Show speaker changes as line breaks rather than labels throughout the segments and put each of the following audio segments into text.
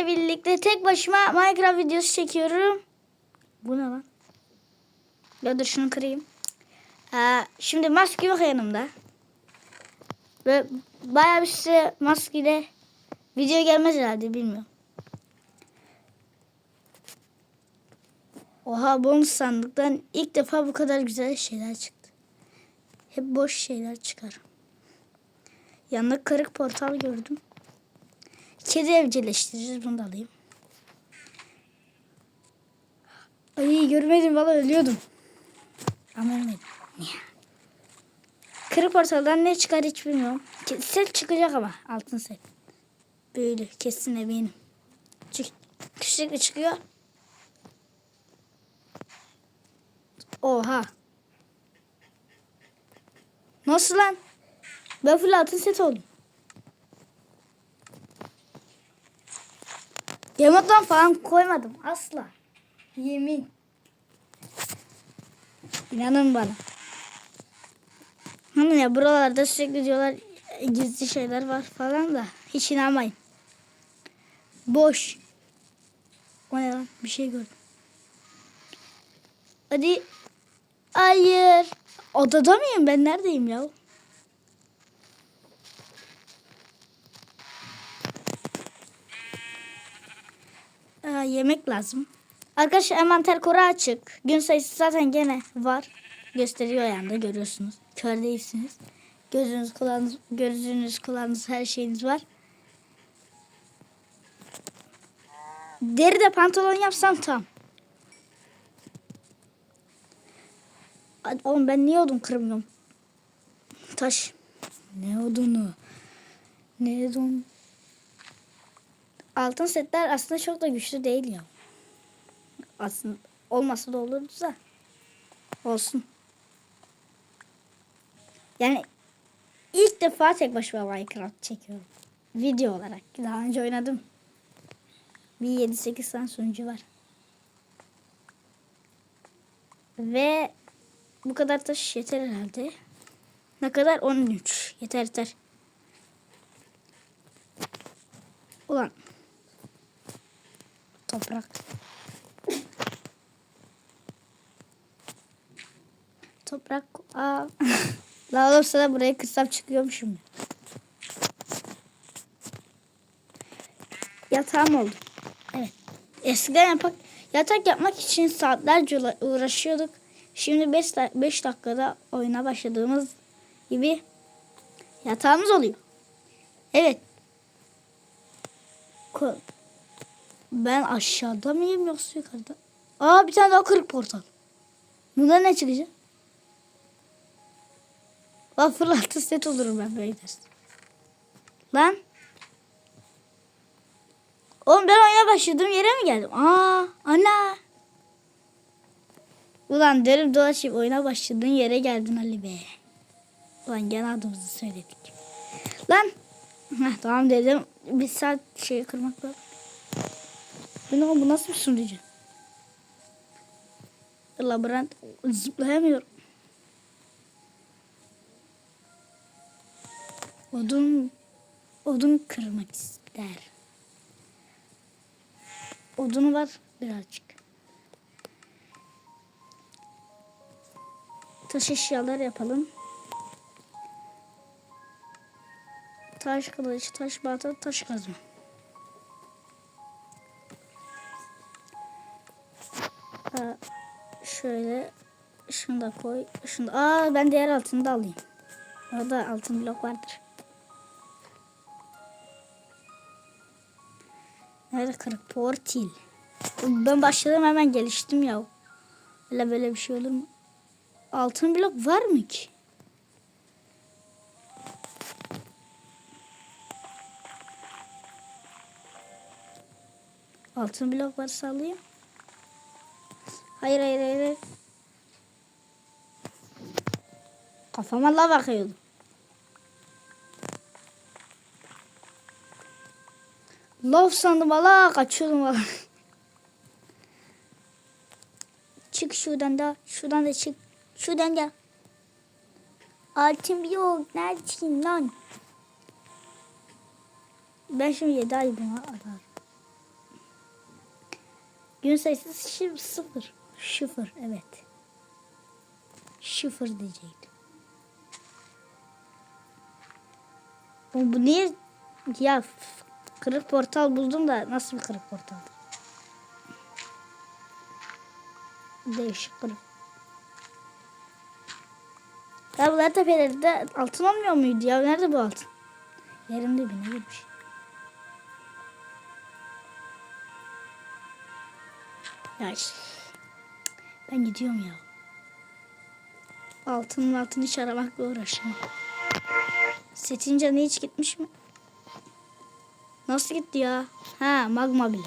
sizlerle birlikte tek başıma Minecraft videosu çekiyorum. Bu ne lan? Ya dur şunu kırayım. Ee, şimdi maske yok yanımda. Ve bayağı bir süre maskeyle video gelmez herhalde bilmiyorum. Oha bonus sandıktan ilk defa bu kadar güzel şeyler çıktı. Hep boş şeyler çıkar. Yanında kırık portal gördüm. Kedi evcilleştireceğiz. Bunu da alayım. Ay görmedim valla ölüyordum. Ama ölmedim. Kırık portaldan ne çıkar hiç bilmiyorum. Set çıkacak ama altın set. Böyle kesin eminim. Çık. Küçük çıkıyor. Oha. Nasıl lan? Ben full altın set oldum. Yemodan falan koymadım asla. Yemin. İnanın bana. Hani ya buralarda sürekli diyorlar gizli şeyler var falan da hiç inanmayın. Boş. O ne lan? Bir şey gördüm. Hadi. Hayır. Odada mıyım ben? Neredeyim ya? Aa, yemek lazım. Arkadaşlar envanter koru açık. Gün sayısı zaten gene var. Gösteriyor yanda görüyorsunuz. Kör değilsiniz. Gözünüz kulağınız, gözünüz kulağınız her şeyiniz var. Deri de pantolon yapsam tam. Oğlum ben niye odun kırmıyorum? Taş. Ne odunu? Ne odun? Altın setler aslında çok da güçlü değil ya. Aslında olmasa da olurdu da. Olsun. Yani ilk defa tek başıma Minecraft çekiyorum. Video olarak. Daha önce oynadım. Bir 7-8 tane sunucu var. Ve bu kadar taş yeter herhalde. Ne kadar? 13. Yeter yeter. Ulan. Toprak. Toprak. Aa. La oğlum sana buraya kırsam çıkıyormuşum. Yatağım oldu. Evet. Eskiden yapak, yatak yapmak için saatlerce uğra- uğraşıyorduk. Şimdi 5 5 dakikada oyuna başladığımız gibi yatağımız oluyor. Evet. Ko- Ben aşağıda mıyım yoksa yukarıda? Aa bir tane daha kırık portal. Bunda ne çıkacak? Lan fırlatı set olurum ben böyle dersin. Lan. Oğlum ben oyuna başladığım yere mi geldim? Aa ana. Ulan dönüp dolaşıp oyuna başladığın yere geldin Ali be. Ulan gene adımızı söyledik. Lan. Heh, tamam dedim. Bir saat şeyi kırmak lazım. Bu ne bu nasıl bir sunucu? Labirent zıplayamıyorum. Odun odun kırmak ister. Odunu var birazcık. Taş eşyalar yapalım. Taş kılıç, taş balta, taş kazma. Şöyle şunu da koy. Şunu da, aa ben diğer altını da alayım. Orada altın blok vardır. Nerede kırık? Portil. Ben başladım hemen geliştim ya. Öyle böyle bir şey olur mu? Altın blok var mı ki? Altın blok varsa alayım. Hayır hayır hayır. Kafama la bakıyordu. Love sandım valla kaçıyordum valla. çık şuradan da şuradan da çık. Şuradan da. Altın yok. Neredesin lan? Ben şimdi 7 ay buna arar. Gün sayısı şi- sıfır. Sıfır evet. Sıfır diyecektim. Bu, bu niye ya kırık portal buldum da nasıl bir kırık portal? Değişik kırık. Ya bunlar tepelerde altın olmuyor muydu ya? Nerede bu altın? Yerin dibine girmiş. Ya işte. Ben gidiyorum ya. Altın altın hiç aramakla uğraşamam. Setin canı hiç gitmiş mi? Nasıl gitti ya? Ha magma bile.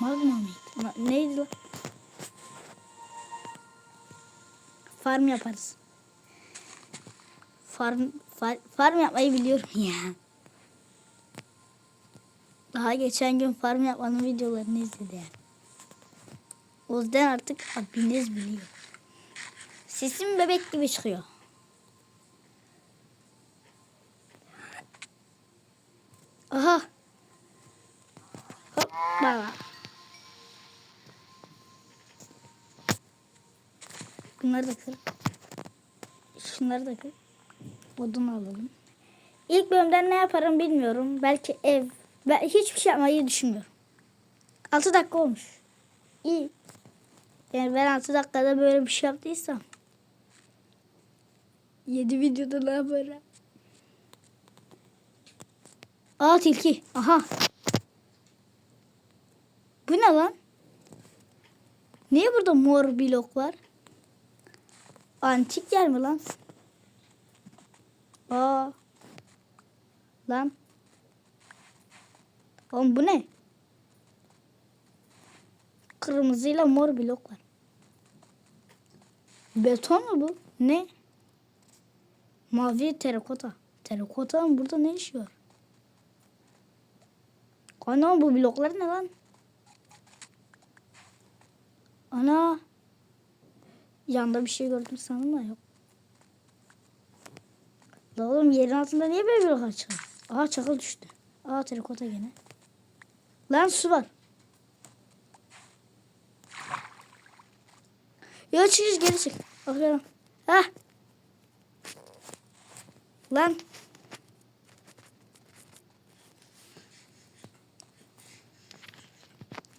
Magma mıydı? Ma- neydi lan? Farm yaparız. Farm, far- farm yapmayı biliyorum ya. Daha geçen gün farm yapmanın videolarını izledi yani. O yüzden artık abiniz biliyor. Sesim bebek gibi çıkıyor. Aha. Hoppa. Bunları da kır. Şunları da kır. Odun alalım. İlk bölümden ne yaparım bilmiyorum. Belki ev. Ben hiçbir şey yapmayı düşünmüyorum. 6 dakika olmuş. İyi. Yani ben 6 dakikada böyle bir şey yaptıysam. 7 videoda ne yaparım? Aa tilki. Aha. Bu ne lan? Niye burada mor blok var? Antik yer mi lan? Aa. Lan. Oğlum bu ne? Kırmızıyla mor blok var. Beton mu bu? Ne? Mavi terakota. Terakotanın burada ne işi var? Ana bu bloklar ne lan? Ana. Yanda bir şey gördüm sandım da yok. La oğlum yerin altında niye böyle bloklar çıkıyor? Aha çakıl düştü. Aa terakota gene. Lan su var. Ya çıkış geri çık. Bakıyorum. Hah. Lan.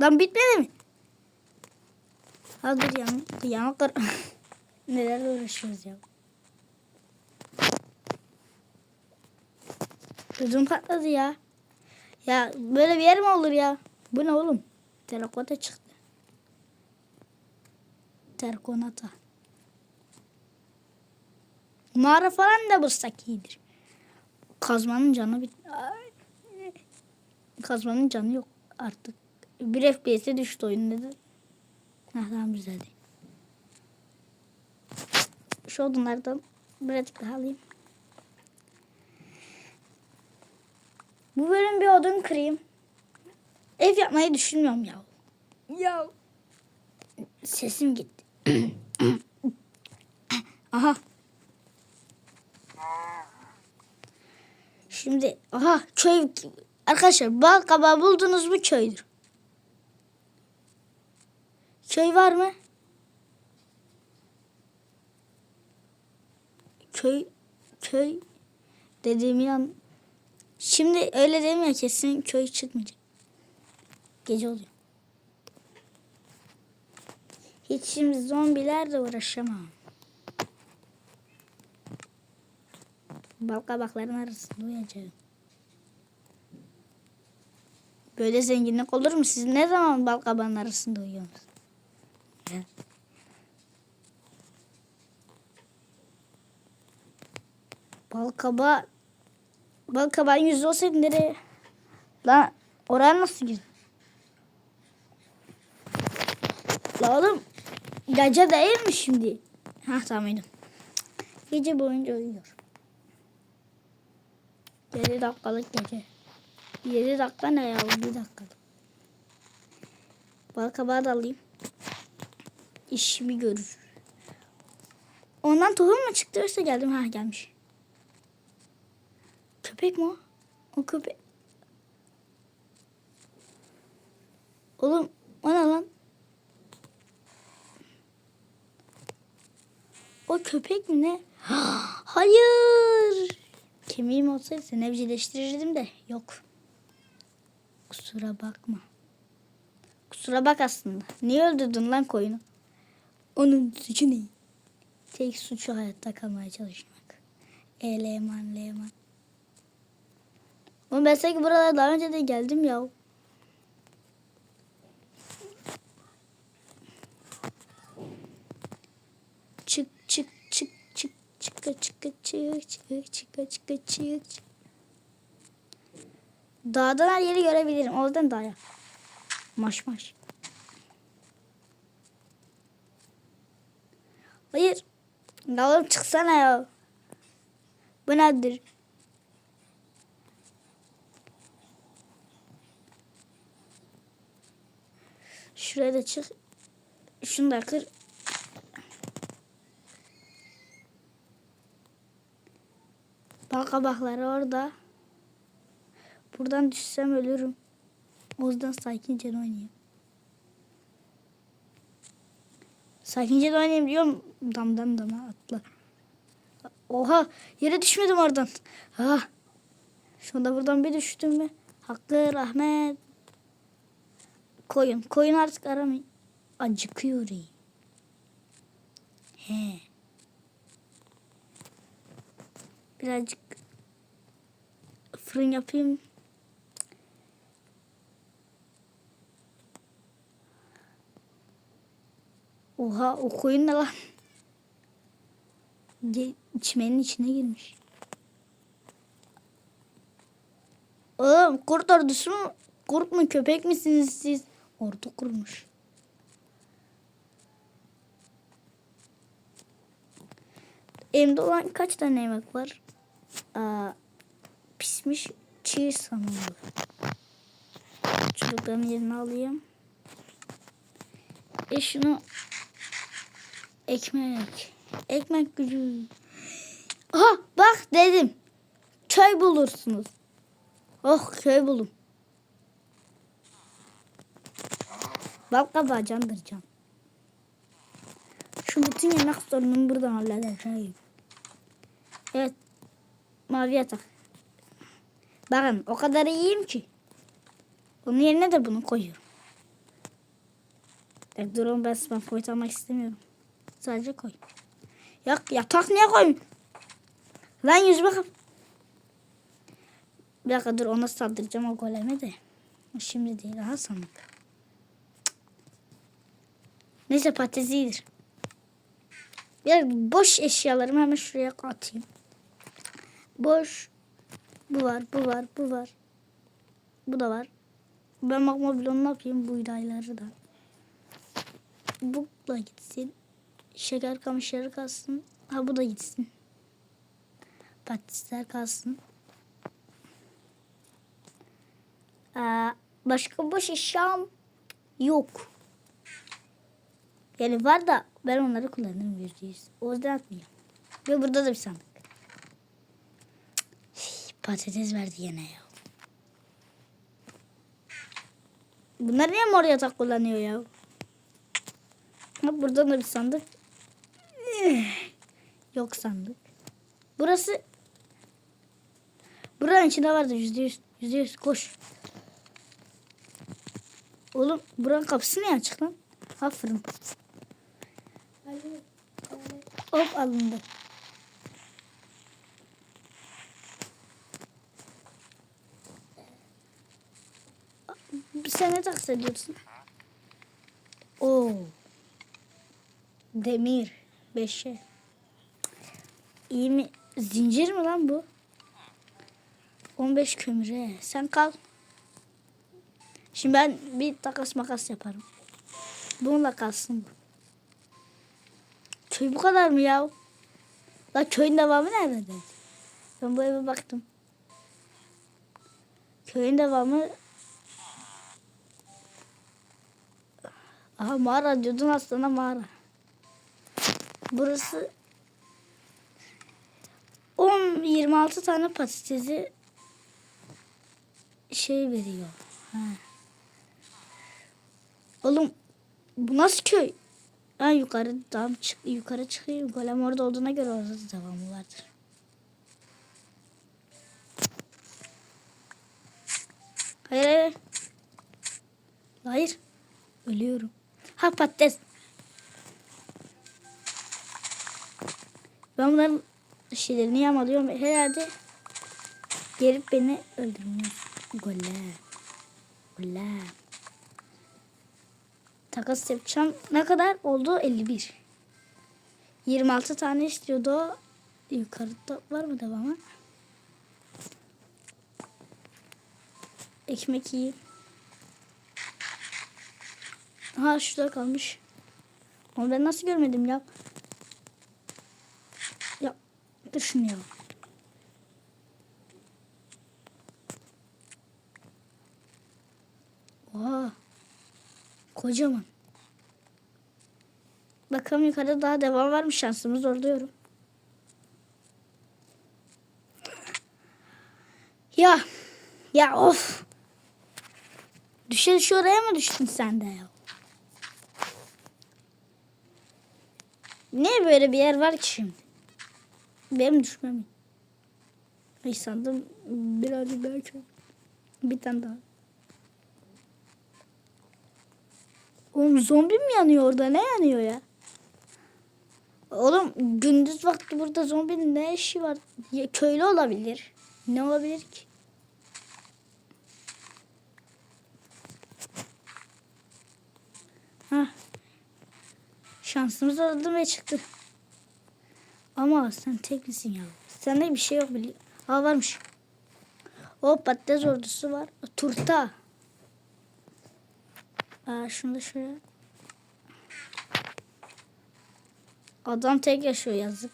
Lan bitmedi mi? Ha dur yan, yana kır. Nelerle uğraşıyoruz ya. Gözüm patladı ya. Ya böyle bir yer mi olur ya? Bu ne oğlum? Terakota çıktı. Terkonata. Mağara falan da bulsak iyidir. Kazmanın canı bit. Kazmanın canı yok artık. Bir FPS'e düştü oyun dedi. Ha tamam güzel değil. Şu odunlardan birazcık daha alayım. Bu bölüm bir odun kırayım. Ev yapmayı düşünmüyorum ya. Ya. Sesim gitti. Aha. Şimdi aha köy arkadaşlar bal kabağı buldunuz mu köydür. Köy var mı? Köy köy dediğim yan Şimdi öyle ya kesin köy çıkmayacak. Gece oluyor. Hiç şimdi zombilerle uğraşamam. Bal kabakların arasında uyuyacağım. Böyle zenginlik olur mu? Siz ne zaman bal kabağın arasında uyuyorsunuz? Ya. Bal kabağı Bal kabağın yüzü olsaydı nereye? Lan oraya nasıl girdin? La oğlum gece değil mi şimdi? Ha tamam Gece boyunca uyuyor. 7 dakikalık gece. 7 dakika ne ya? 1 dakikalık. Bal kabağı da alayım. İşimi görür. Ondan tohum mu çıktı yoksa geldim? Ha gelmiş. Köpek mi o? O köpek. Oğlum o ne lan? O köpek mi ne? Hayır. Kemiğim olsaydı seni evcilleştirirdim de yok. Kusura bakma. Kusura bak aslında. Niye öldürdün lan koyunu? Onun suçu ne? Tek suçu hayatta kalmaya çalışmak. Eleman, eleman. Oğlum ben sanki buralara daha önce de geldim ya. Çık çık çık çık çıka çıka çık çık çıka çıka çık. Dağdan her yeri görebilirim. O yüzden dağa. Maş maş. Hayır. Ya oğlum çıksana ya. Bu nedir? Şuraya da çık. Şunu da kır. Bal kabakları orada. Buradan düşsem ölürüm. O yüzden sakince oynayayım. Sakince de oynayayım diyorum. Damdan dama atla. Oha yere düşmedim oradan. Ha. Şunda buradan bir düştüm mü? Hakkı rahmet. Koyun. Koyun artık aramayın. Acıkıyor. He. Birazcık fırın yapayım. Oha o koyun ne lan? Çimenin içine girmiş. Oğlum kurt ordusu mu? Kurt mu köpek misiniz siz? Ordu kurmuş. Elimde olan kaç tane yemek var? Aa, pişmiş çiğ sanırım. Çocukların yerini alayım. E şunu ekmek. Ekmek gücü. Aha bak dedim. Köy bulursunuz. Oh köy bulun. Bal kabağı candır can. Şu bütün yemek sorunumu buradan halledeceğim. Evet. Mavi yatak. Bakın o kadar iyiyim ki. Onun yerine de bunu koyuyorum. E, durun ben spam point istemiyorum. Sadece koy. Ya yatak niye koyayım? Lan yüz bakın. Bir dakika dur ona saldıracağım o goleme de. Şimdi değil daha sonra. Neyse patates iyidir. Ya boş eşyalarımı hemen şuraya atayım. Boş. Bu var, bu var, bu var. Bu da var. Ben bakma bloğunu ne yapayım? Buğdayları da. Bu da gitsin. Şeker kamışları kalsın. Ha bu da gitsin. Patatesler kalsın. Aa, başka boş eşyam yok. Yani var da ben onları kullanırım yüzde yüz. O yüzden atmayacağım. Ve burada da bir sandık. Patates verdi yine ya. Bunlar niye mor yatak kullanıyor ya? Ha, burada da bir sandık. Eh, Yok sandık. Burası Buranın içinde vardı yüzde yüz. Yüzde yüz koş. Oğlum buranın kapısı niye açık lan? Ha fırın. Hop alındı. Sen ne taksit ediyorsun? Oo. Demir. Beşe. İyi mi? Zincir mi lan bu? 15 kömüre. Sen kal. Şimdi ben bir takas makas yaparım. Bununla kalsın bu. Köy bu kadar mı ya? La köyün devamı nerede? Ben bu eve baktım. Köyün devamı Aha mağara diyordun aslında mağara. Burası 10 26 tane patatesi şey veriyor. Ha. Oğlum bu nasıl köy? Ben yukarı tam çık yukarı çıkayım. Golem orada olduğuna göre orada da devamı vardır. Hayır hayır. Hayır. Ölüyorum. Ha patates. Ben bunların şeylerini yağmalıyorum. Herhalde gelip beni öldürmüyor. Golem. Golem. Takas yapacağım. Ne kadar oldu? 51. 26 tane istiyordu. Yukarıda var mı devamı? Ekmek yiyeyim. Ha şurada kalmış. Ama ben nasıl görmedim ya? Ya dur şunu ya. Oha. Kocaman. Bakalım yukarıda daha devam var mı şansımız zorluyorum. Ya. Ya of. Düşe düşe oraya mı düştün sen de ya? Niye böyle bir yer var ki şimdi? Benim düşmem. Ay sandım daha çok. Bir tane daha. Oğlum zombi mi yanıyor orada? Ne yanıyor ya? Oğlum gündüz vakti burada zombinin ne işi var? Ya, köylü olabilir. Ne olabilir ki? Hah. Şansımız oldu ve çıktı. Ama sen tek misin ya? Sende bir şey yok bile. Ha varmış. O patates ordusu var. Turta. Aa, şunu da şöyle. Adam tek yaşıyor yazık.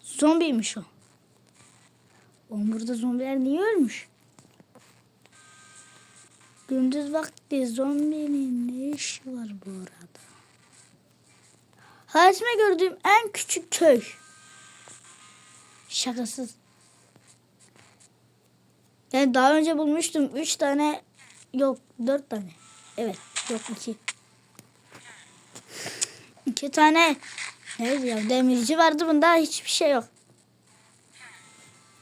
Zombiymiş o. Oğlum burada zombiler niye ölmüş? Gündüz vakti zombinin ne işi var bu arada? Hayatımda gördüğüm en küçük köy. Şakasız. Yani daha önce bulmuştum. Üç tane yok dört tane. Evet yok iki. İki tane. Evet ya demirci vardı bunda hiçbir şey yok.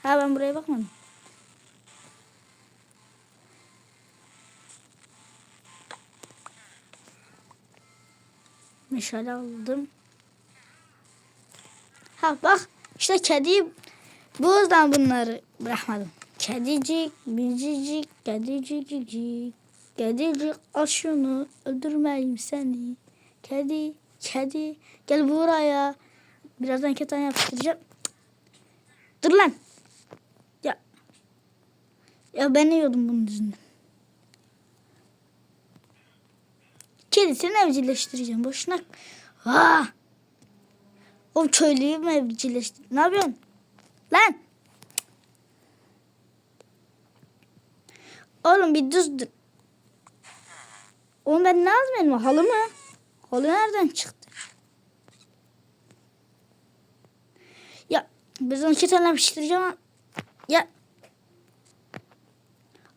Ha ben buraya bakmadım. Meşale aldım. Ha bak işte kediyi bu yüzden bunları bırakmadım. Kedicik, bicicik, kedicik, cicik. Kedicik al şunu öldürmeyeyim seni. Kedi, kedi gel buraya. Birazdan tane yapıştıracağım. Dur lan. Ya. Ya ben yiyordum bunun yüzünden. Kedisini evcilleştireceğim. Boşuna. Aa! O köylüyü mü evcilleştir? Ne yapıyorsun? Lan! Oğlum bir düz. Oğlum ben ne aldım benim halı mı? Halı nereden çıktı? Ya biz onu iki tane yapıştıracağım. ama- Ya.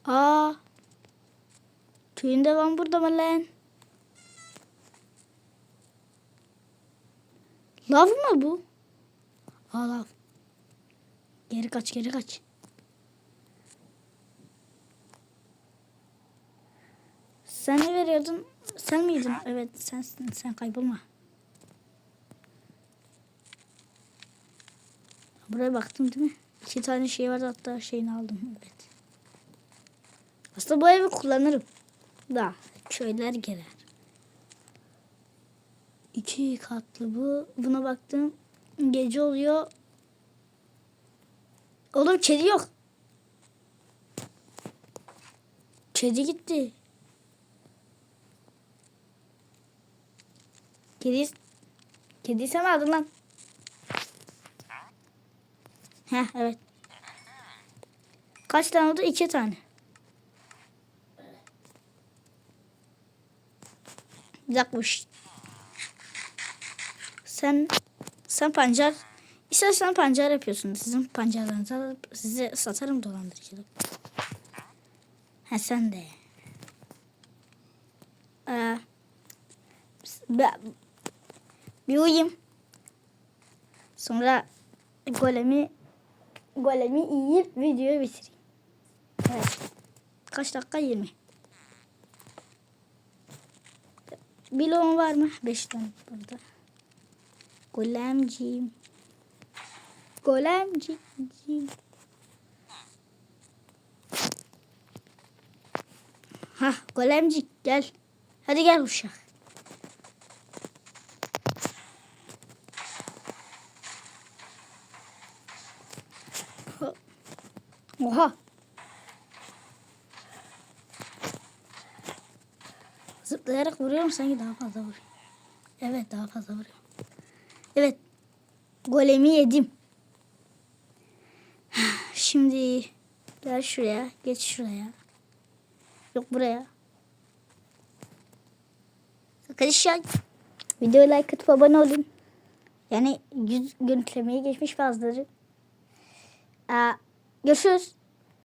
Aa. Köyün devam burada mı lan? Lav mı bu? Aa lav. Geri kaç geri kaç. Sen ne veriyordun? Sen miydin? Evet sensin. Sen kaybolma. Buraya baktım değil mi? İki tane şey vardı hatta şeyini aldım. Evet. Aslında bu evi kullanırım. Da köyler gelir. İki katlı bu. Buna baktım. Gece oluyor. Oğlum kedi yok. Kedi gitti. Kedi Kedi sen aldın lan? Heh evet. Kaç tane oldu? İki tane. Bir dakika bu ş- Sen sen pancar istersen pancar yapıyorsun. Sizin pancarlarınızı size satarım dolandırıcılık. Ha sen de. Ee, Ben, bir uyuyayım. Sonra golemi golemi yiyip videoyu bitireyim. Evet. Kaç dakika? 20. Bloğun var mı? 5 tane burada. Golemciğim. Golemciğim. Ha, golemcik gel. Hadi gel uşak. Oha. Zıplayarak vuruyorum sanki daha fazla vuruyor. Evet daha fazla vuruyor. Evet. Golemi yedim. Şimdi gel şuraya. Geç şuraya. Yok buraya. Arkadaşlar videoya like atıp abone olun. Yani yüz görüntülemeyi geçmiş bazıları. Aa, görüşürüz.